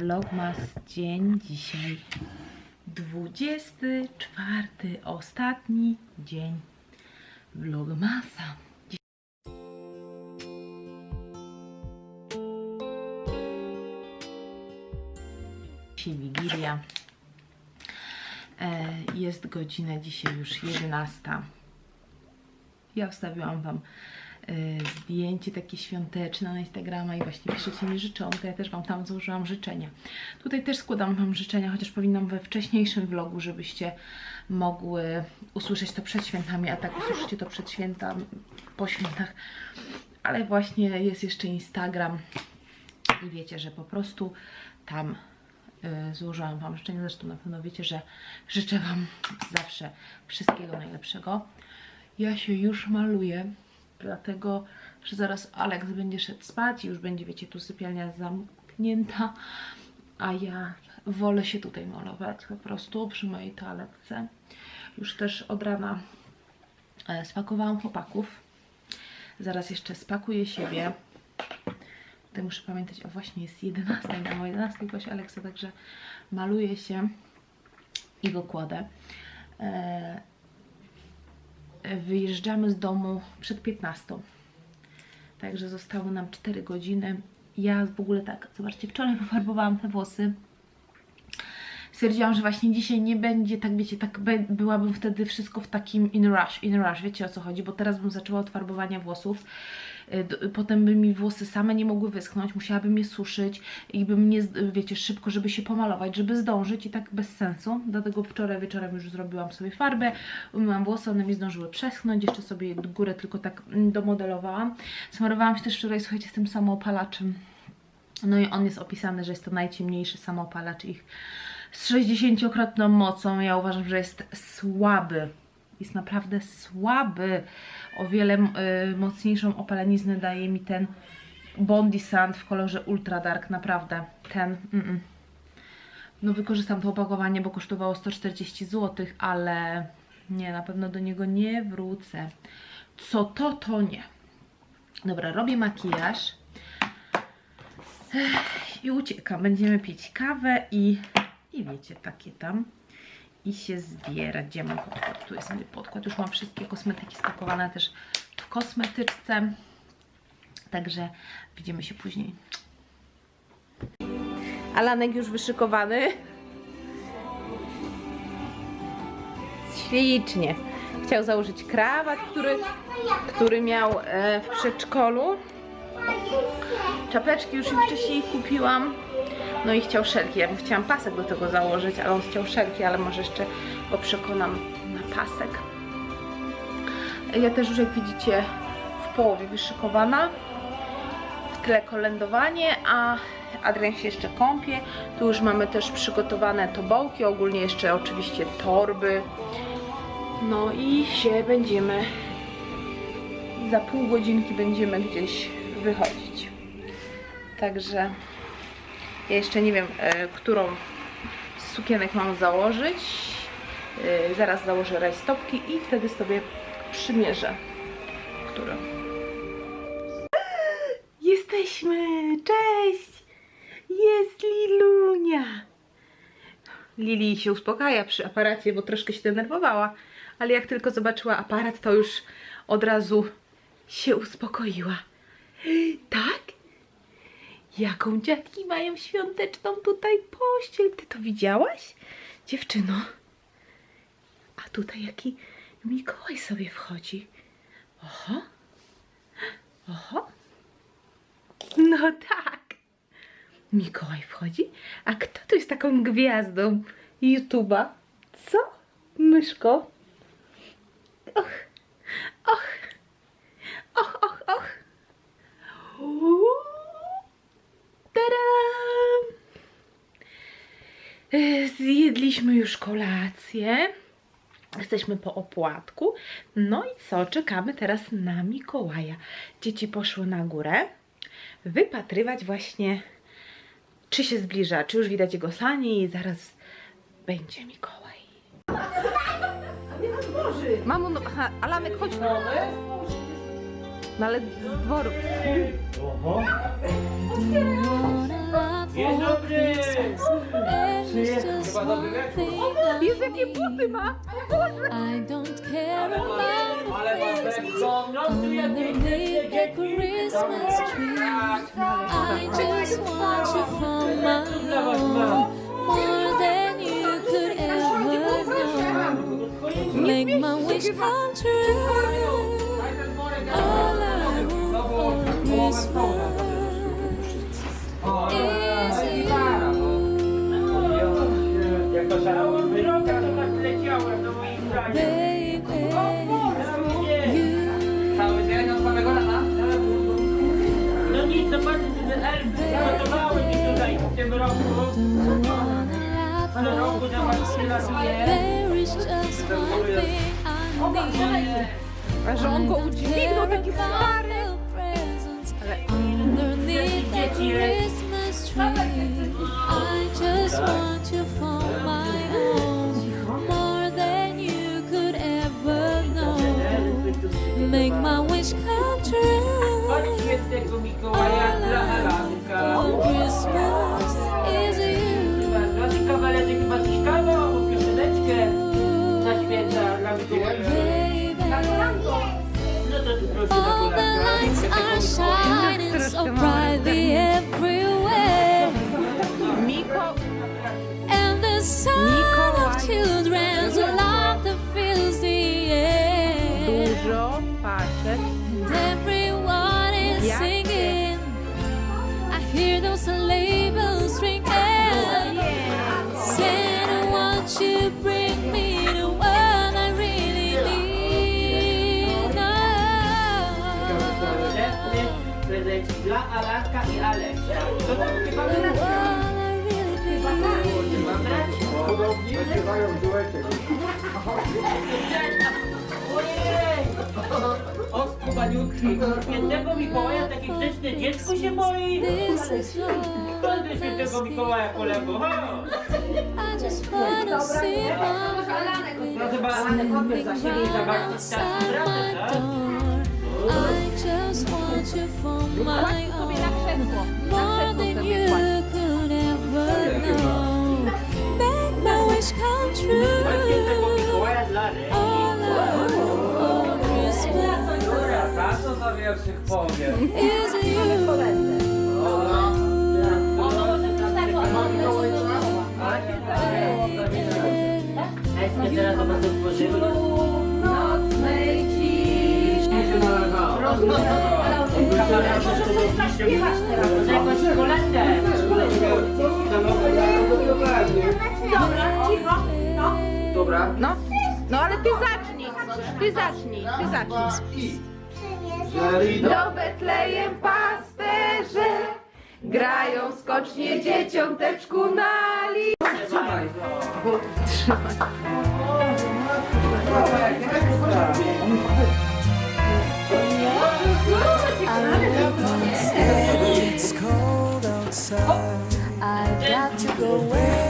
Vlogmas dzień dzisiaj 24 ostatni dzień Vlogmasa. Dzisiaj Wigilia. E, Jest godzina dzisiaj już 11. Ja wstawiłam Wam zdjęcie takie świąteczne na Instagrama i właśnie piszecie mi życzonkę. Ja też Wam tam złożyłam życzenia. Tutaj też składam Wam życzenia, chociaż powinnam we wcześniejszym vlogu, żebyście mogły usłyszeć to przed świętami, a tak usłyszycie to przed świętami, po świętach. Ale właśnie jest jeszcze Instagram i wiecie, że po prostu tam y, złożyłam Wam życzenia. Zresztą na pewno wiecie, że życzę Wam zawsze wszystkiego najlepszego. Ja się już maluję, dlatego, że zaraz Alex będzie szedł spać i już będzie, wiecie, tu sypialnia zamknięta, a ja wolę się tutaj malować po prostu przy mojej toaletce. Już też od rana e, spakowałam chłopaków. Zaraz jeszcze spakuję siebie. Tutaj muszę pamiętać, o właśnie jest 11, na o 11 właśnie Aleksa, także maluję się i go kładę. Wyjeżdżamy z domu przed 15. Także zostały nam 4 godziny. Ja w ogóle tak, zobaczcie, wczoraj pofarbowałam te włosy. Stwierdziłam, że właśnie dzisiaj nie będzie, tak wiecie, tak byłabym wtedy wszystko w takim in rush, in rush, wiecie o co chodzi, bo teraz bym zaczęła od farbowania włosów, potem by mi włosy same nie mogły wyschnąć, musiałabym je suszyć i bym nie, z- wiecie, szybko, żeby się pomalować, żeby zdążyć i tak bez sensu, dlatego wczoraj wieczorem już zrobiłam sobie farbę, umyłam włosy, one mi zdążyły przeschnąć, jeszcze sobie górę tylko tak mm, domodelowałam, smarowałam się też wczoraj, słuchajcie, z tym samoopalaczem, no i on jest opisany, że jest to najciemniejszy samoopalacz ich z 60-krotną mocą. Ja uważam, że jest słaby. Jest naprawdę słaby. O wiele y, mocniejszą opaleniznę daje mi ten Bondi Sand w kolorze Ultra Dark. Naprawdę. Ten. Mm -mm. No wykorzystam to opakowanie, bo kosztowało 140 zł, ale nie, na pewno do niego nie wrócę. Co to, to nie. Dobra, robię makijaż i uciekam. Będziemy pić kawę i, i wiecie, takie tam. I się zbierać. Gdzie mam podkład? Tu jest mój podkład. Już mam wszystkie kosmetyki spakowane też w kosmetyczce. Także widzimy się później. Alanek już wyszykowany. Ślicznie. Chciał założyć krawat, który, który miał e, w przedszkolu. Czapeczki już im wcześniej kupiłam. No i chciał szelki. Ja bym chciałam pasek do tego założyć, ale on chciał szelki, ale może jeszcze go przekonam na pasek. Ja też już jak widzicie w połowie wyszykowana. W tle kolędowanie, a Adrian się jeszcze kąpie. Tu już mamy też przygotowane tobołki, ogólnie jeszcze oczywiście torby. No i się będziemy za pół godzinki będziemy gdzieś wychodzić. Także ja jeszcze nie wiem, e, którą z sukienek mam założyć. E, zaraz założę rajstopki i wtedy sobie przymierzę, którą. Jesteśmy! Cześć! Jest Lilunia! Lili się uspokaja przy aparacie, bo troszkę się denerwowała, ale jak tylko zobaczyła aparat, to już od razu się uspokoiła. Tak? Jaką dziadki mają świąteczną tutaj pościel? Ty to widziałaś? Dziewczyno. Tutaj jaki Mikołaj sobie wchodzi. Oho. Oho. No tak. Mikołaj wchodzi? A kto tu jest taką gwiazdą YouTube'a? Co? Myszko? Och. Och. Och, och, och. E, Zjedliśmy już kolację. Jesteśmy po opłatku. No i co? Czekamy teraz na Mikołaja. Dzieci poszły na górę wypatrywać właśnie, czy się zbliża, czy już widać jego sanie i zaraz będzie Mikołaj. Mamo, no, aha, Alanek, chodź. No ale z dworu. Oho. Dzień dobry! I jakie buty ma! I don't care about the presents underneath the Christmas tree. I just want you for my own, more than you could ever know. Make my wish come true. All I want for Christmas I There is just one thing I need. I don't care the presents underneath All the lights are shining so brightly everywhere, and the sound dla Alanka i Aleksa. To tak chyba The wyleciał. one I really need. Nie mam brać? Podobnie śpiewają duetem. Ojej! O, skubaniutki. Świętego Mikołaja takie grzeczne dziecko się boi. Skąd ty świętego Mikołaja, kolego? Chodź! I just wanna see my No chyba Alanek odbierz za siebie i za bardzo bratem, tak? Door. I just want you for my own, more than you could ever know. Make my wish come true. Mikołaja dla Reni. All I want for Christmas Dobra, ta co za wierszyk powie? is you. Dobra. No, no ale ty zacznij. Ty zacznij, ty zacznij. Do Betlejem pasterze grają skocznie dzieciąteczku na li. It's cold outside. I've got to go where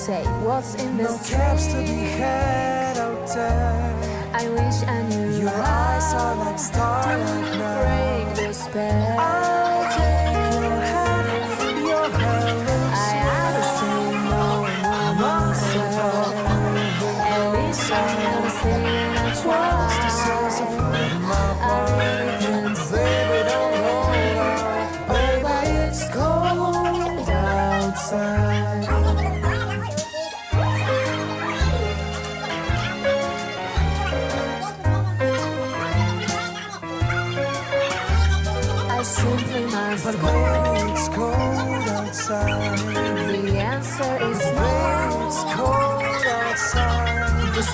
say, What's in No this caps to be had out there. I wish I knew Your eyes are like starlight now. break the spell. I'll take your hand, your hand looks I had to say no, no, myself. At least I the tried. of my I really can't say Baby, don't hold on. Baby, it's cold outside.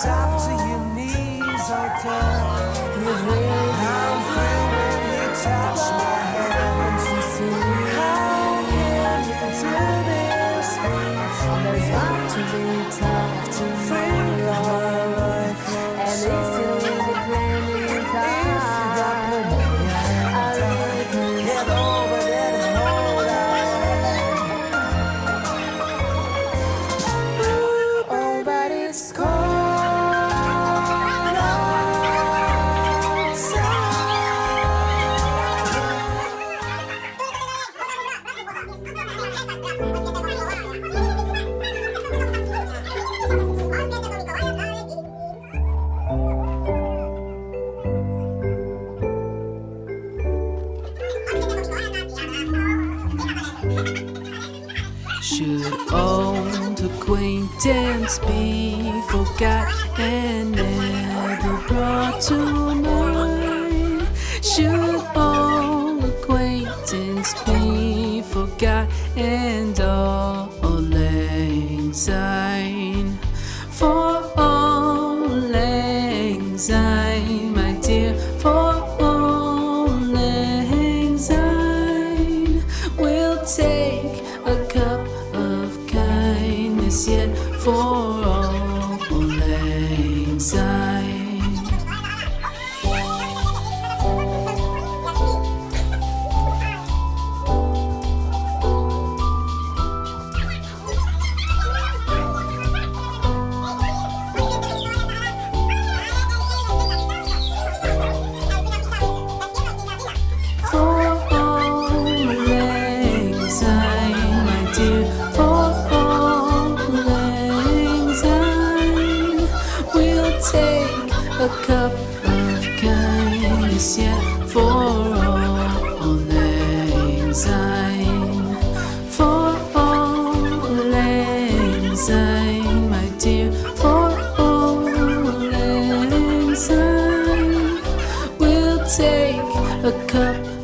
Stop to your knees are down. You've I'm feel when you touch my hand. How can you do this? There's not to be talked to. Acquaintance be forgot and never brought to mind? Should all acquaintance be forgot and all lang cup of kindness yet for all lang syne. For all syne, my dear, for all syne, we'll take a cup